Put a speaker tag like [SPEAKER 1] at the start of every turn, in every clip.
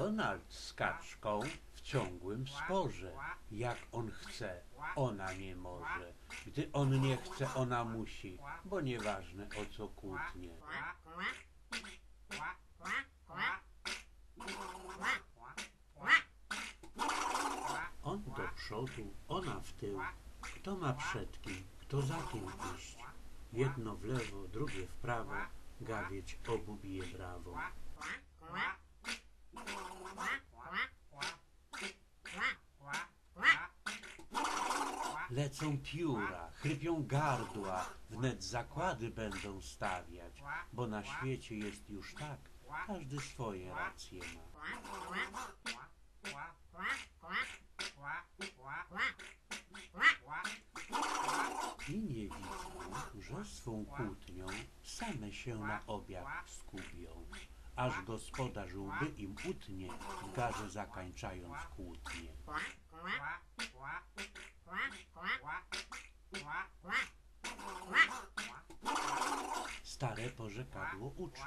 [SPEAKER 1] Donald z kaczką w ciągłym sporze. Jak on chce, ona nie może. Gdy on nie chce, ona musi, bo nieważne o co kłótnie. On do przodu, ona w tył. Kto ma przed kim, kto za kim iść? Jedno w lewo, drugie w prawo, gawieć obu bije brawo. Lecą pióra, chrypią gardła, wnet zakłady będą stawiać, bo na świecie jest już tak, każdy swoje racje ma. I nie widzą, że swą kłótnią same się na obiad skubią, aż gospodarz łby im utnie, w garze zakańczając kłótnie. Stare porzekadło uczy,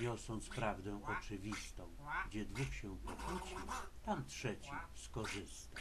[SPEAKER 1] niosąc prawdę oczywistą, gdzie dwóch się pokłóci, tam trzeci skorzysta.